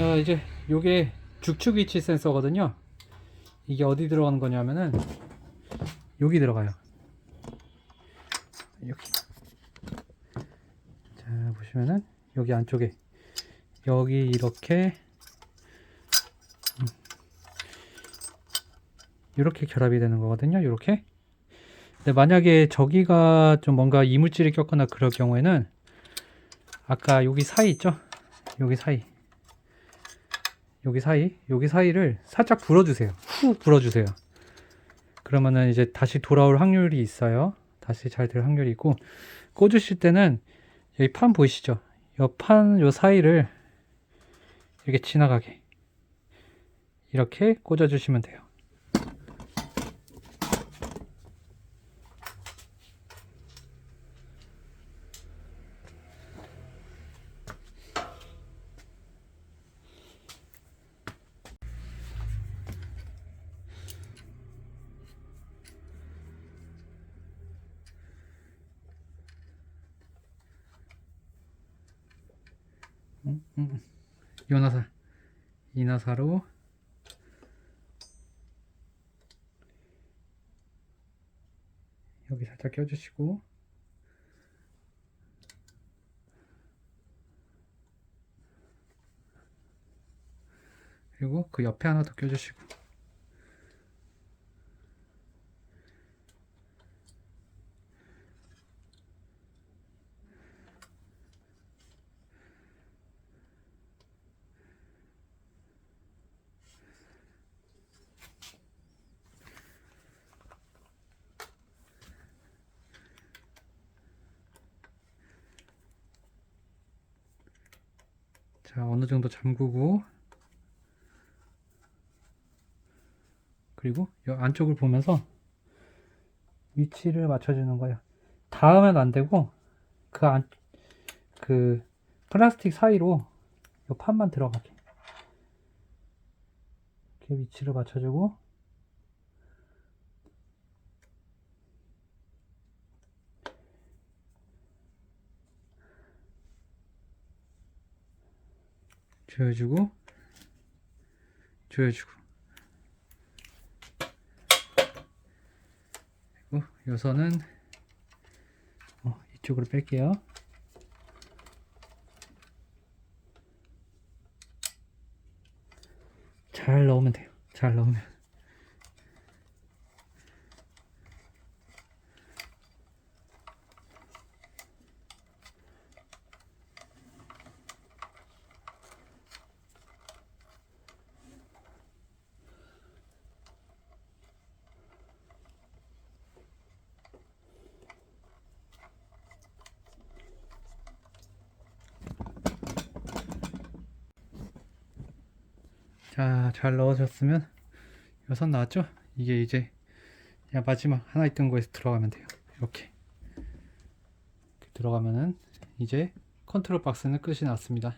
자 이제 요게 죽축 위치 센서거든요. 이게 어디 들어가는 거냐면은 여기 들어가요. 여기. 자 보시면은 여기 안쪽에. 여기 이렇게. 음, 이렇게 결합이 되는 거거든요 이렇게. 근데 만약에 저기가 좀 뭔가 이물질이 꼈거나 그럴 경우에는 아까 여기 사이 있죠? 여기 사이 여기 사이 여기 사이를 살짝 불어주세요. 후 불어주세요. 그러면은 이제 다시 돌아올 확률이 있어요. 다시 잘 될 확률이 있고 꽂으실 때는 여기 판 보이시죠? 요판요 사이를 이렇게 지나가게. 이렇게 꽂아 주시면 돼요 요나사. 이나사로. 여기 살짝 껴주시고. 그리고 그 옆에 하나 더 껴주시고 자 어느 정도 잠그고. 그리고 이 안쪽을 보면서 위치를 맞춰주는 거예요. 닿으면 안 되고 그 안 그 플라스틱 사이로 이 판만 들어가게. 이렇게 위치를 맞춰주고 조여주고 조여주고. 그리고 요선은 어, 이쪽으로 뺄게요. 잘 넣으면 돼요. 잘 넣으면 자, 잘 넣어졌으면 여섯 나왔죠? 이게 이제 그냥 마지막 하나 있던 거에서 들어가면 돼요. 이렇게 들어가면은 이제 컨트롤 박스는 끝이 났습니다.